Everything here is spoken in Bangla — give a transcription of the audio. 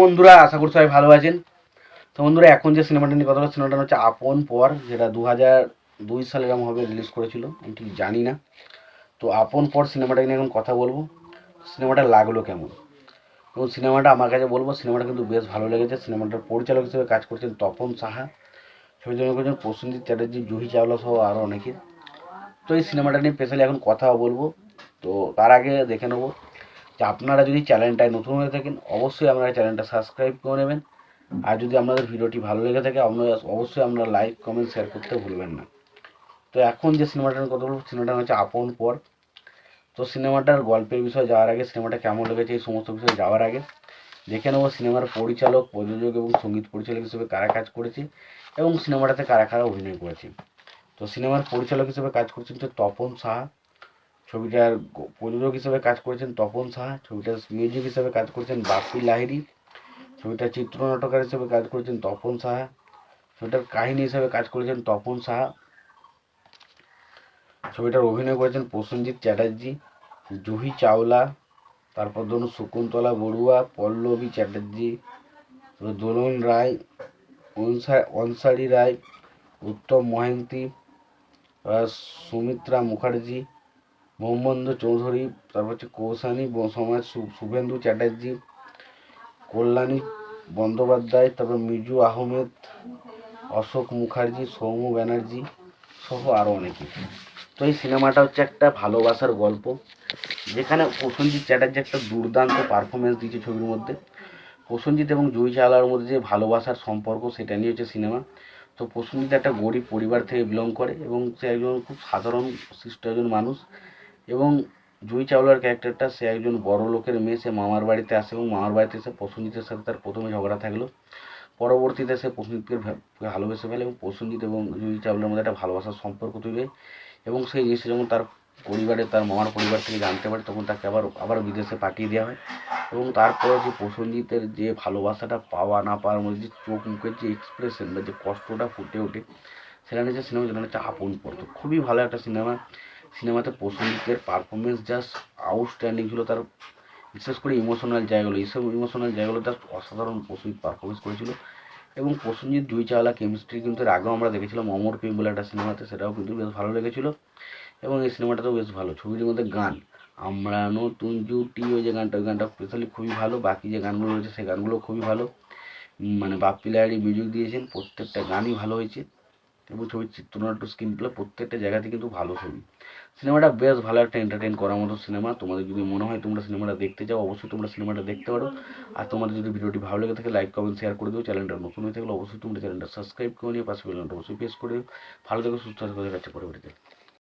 বন্ধুরা, আশা করি সবাই ভালো আছেন। তো বন্ধুরা, এখন যে সিনেমাটা নিয়ে কথা সিনেমাটা হচ্ছে আপন পর, যেটা দু হাজার দুই সালে এরকম হবে রিলিজ করেছিল, আমি ঠিক জানি না। তো আপন পর সিনেমাটা নিয়ে এখন কথা বলব, সিনেমাটা লাগল কেমন? এবং সিনেমাটা আমার কাছে বলব, সিনেমাটা কিন্তু বেশ ভালো লেগেছে, সিনেমাটার পরিচালক হিসেবে কাজ করছেন তপন সাহা। ছবি জন্য করছেন প্রসেনজিৎ চ্যাটার্জি, জুহি চাওলা সহ আরও অনেকে। তো এই সিনেমাটা নিয়ে স্পেশালি এখন কথা বলব, তো তার আগে দেখে নেব। যে আপনারা যদি চ্যানেলটায় নতুন হয়ে থাকেন, অবশ্যই আপনারা চ্যানেলটা সাবস্ক্রাইব করে নেবেন। আর যদি আপনাদের ভিডিওটি ভালো লেগে থাকে, আপনারা অবশ্যই আপনারা লাইক, কমেন্ট, শেয়ার করতে ভুলবেন না। তো এখন যে সিনেমাটার কথা বলব সিনেমাটা হচ্ছে আপন পর। তো সিনেমাটার গল্পের বিষয়ে যাওয়ার আগে, সিনেমাটা কেমন লেগেছে, এই সমস্ত বিষয়ে যাওয়ার আগে দেখে নেব সিনেমার পরিচালক, প্রযোজক এবং সংগীত পরিচালক হিসেবে কারা কাজ করেছে এবং সিনেমাটাতে কারা কারা অভিনয় করেছে। তো সিনেমার পরিচালক হিসেবে কাজ করছেন তপন সাহা। ছবিটার প্রযোজক হিসেবে কাজ করেছেন তপন সাহা ছবিটার মিউজিক হিসেবে কাজ করেছেন বাপ্পি লাহিড়ী ছবিটার চিত্রনাট্যকার হিসেবে কাজ করেছেন তপন সাহা, ছবিটার কাহিনী হিসেবে কাজ করেছেন তপন সাহা, ছবিটার অভিনয় করেছেন প্রসেনজিৎ চ্যাটার্জি, জুহি চাওলা, তারপর ধরুন শকুন্তলা বড়ুয়া, পল্লবী চ্যাটার্জি দোলন রায়, অনসা- অনসারী রায়, উত্তম মহান্তি সুমিত্রা মুখার্জি মোহাম্মদ চৌধুরী, তারপর হচ্ছে কৌশানী সমাজ শুভেন্দু চ্যাটার্জি, কল্যাণী বন্দ্যোপাধ্যায়, তারপর মিজু আহমেদ, অশোক মুখার্জি, সৌম্য ব্যানার্জি সহ আরও অনেকে। তো এই সিনেমাটা হচ্ছে একটা ভালোবাসার গল্প, যেখানে প্রসেনজিৎ চ্যাটার্জি একটা দুর্দান্ত পারফরমেন্স দিয়েছে ছবির মধ্যে। প্রসেনজিৎ এবং জুহি চাওলার মধ্যে যে ভালোবাসার সম্পর্ক, সেটা নিয়ে হচ্ছে সিনেমা। তো প্রসেনজিৎ একটা গরিব পরিবার থেকে বিলং করে এবং সে একজন খুব সাধারণ শিষ্ট একজন মানুষ। এবং জুহি চাওলার ক্যারেক্টারটা সে একজন বড় লোকের মেয়ে, সে মামার বাড়িতে আসে এবং মামার বাড়িতে এসে প্রসেনজিতের সাথে তার প্রথমে ঝগড়া থাকল। পরবর্তীতে সে প্রসেনজিৎকে ভা- ভালোবেসে ফেলে এবং প্রসেনজিৎ এবং জুহি চাওলার মধ্যে একটা ভালোবাসার সম্পর্ক তৈরি হয় এবং সেই জিনিসটা যখন তার পরিবারে, তার মামার পরিবার থেকে জানতে পারে, তখন তাকে আবার আবার বিদেশে পাঠিয়ে দেওয়া হয়। এবং তারপরে যে প্রসেনজিতের যে ভালোবাসাটা পাওয়া না পাওয়ার মধ্যে যে চোখ মুখের যে এক্সপ্রেশন বা যে কষ্টটা ফুটে ওঠে সেটা নিয়ে সিনেমা যেটা হচ্ছে আপন পড়তো খুবই ভালো একটা সিনেমা সিনেমাতে প্রসেনজিতের পারফরমেন্স জাস্ট আউটস্ট্যান্ডিং ছিল, তার বিশেষ করে ইমোশনাল জায়গাগুলো। এইসব ইমোশনাল জায়গাগুলো জাস্ট অসাধারণ প্রসেনজিৎ পারফরমেন্স করেছিল। এবং প্রসেনজিৎ দুই চাওলা কেমিস্ট্রি কিন্তু এর আগেও আমরা দেখেছিলাম, অমর প্রেম বলে একটা সিনেমাতে, সেটাও কিন্তু বেশ ভালো লেগেছিল। এবং এই সিনেমাটাতেও বেশ ভালো ছবিটির মধ্যে গান। আমরা নতুন জুটি, ওই যে গানটা, ওই গানটা স্পেশালি খুবই ভালো, বাকি যে গানগুলো রয়েছে, সেই গানগুলো খুবই ভালো। মানে বাপ্পি লাহিড়ী মিউজিক দিয়েছেন, প্রত্যেকটা গানই ভালো হয়েছে। এবং ছবির চিত্রনাট্য স্ক্রিন প্লে প্রত্যেকটা জায়গাতে কিন্তু ভালো ছবি। সিনেমাটা বেশ ভালো একটা এন্টারটেন করার মতো সিনেমা। তোমাদের যদি মনে হয় তোমরা সিনেমাটা দেখতে চাও, অবশ্যই তোমরা সিনেমাটা দেখতে পারো। আর তোমাদের যদি ভিডিওটি ভালো লেগে থাকে লাইক কমেন্ট শেয়ার করে দিও। চ্যানেলটা নতুন হয়ে থাকলে অবশ্যই তোমরা চ্যানেলটা সাবস্ক্রাইব করে নিয়ে পাশে বেলনটা অবশ্যই প্রেস করে দিও। ভালো থেকে, সুস্থ থাকো, দেখা যাচ্ছে পরবর্তীতে।